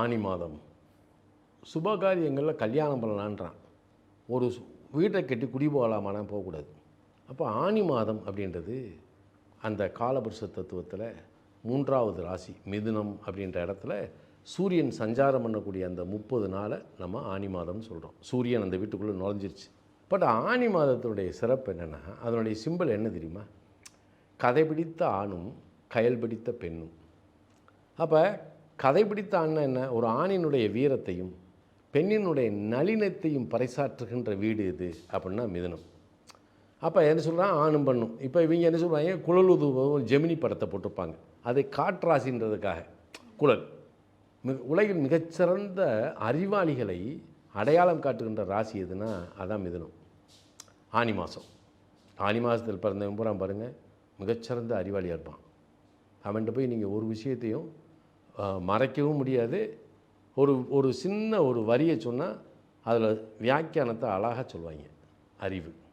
ஆனி மாதம். சுபகாரியங்களில் கல்யாணம் பண்ணலான்றான். ஒரு வீட்டை கட்டி குடி போகலாமானா போகக்கூடாது. அப்போ ஆனி மாதம் அப்படின்றது அந்த காலபுருஷ தத்துவத்தில் மூன்றாவது ராசி மிதுனம் அப்படின்ற இடத்துல சூரியன் சஞ்சாரம் பண்ணக்கூடிய அந்த முப்பது நாளை நம்ம ஆனி மாதம்னு சொல்கிறோம் சூரியன் அந்த வீட்டுக்குள்ளே நுழைஞ்சிருச்சு. பட் ஆனி மாதத்தினுடைய சிறப்பு என்னென்னா அதனுடைய சிம்பல் என்ன தெரியுமா? கதை பிடித்த ஆணும் கயல் பிடித்த பெண்ணும். அப்போ கதை பிடித்த அண்ணன் என்ன? ஒரு ஆணினுடைய வீரத்தையும் பெண்ணினுடைய நளினத்தையும் பறைசாற்றுகின்ற வீடு இது அப்படின்னா மிதனம். அப்போ என்ன சொல்கிறான் ஆணும் பண்ணும். இப்போ இவங்க என்ன சொல்கிறாங்க குழலுதுவும் ஜெமினி படத்தை போட்டிருப்பாங்க. அதை காற்றாசின்றதுக்காக குழல். மிக உலகின் மிகச்சிறந்த அறிவாளிகளை அடையாளம் காட்டுகின்ற ராசி எதுனா அதான் மிதனம். ஆனி மாதம் ஆனி மாதத்தில் பிறந்த பூரா பாருங்கள் மிகச்சிறந்த அறிவாளியாக இருப்பான். அவன்கிட்ட போய் நீங்கள் ஒரு விஷயத்தையும் மறைக்கவும் முடியாது. ஒரு ஒரு சின்ன ஒரு வரியை சொன்னால் அதில் வியாக்கியானத்தை அழகாக சொல்லுவாங்க அறிவு.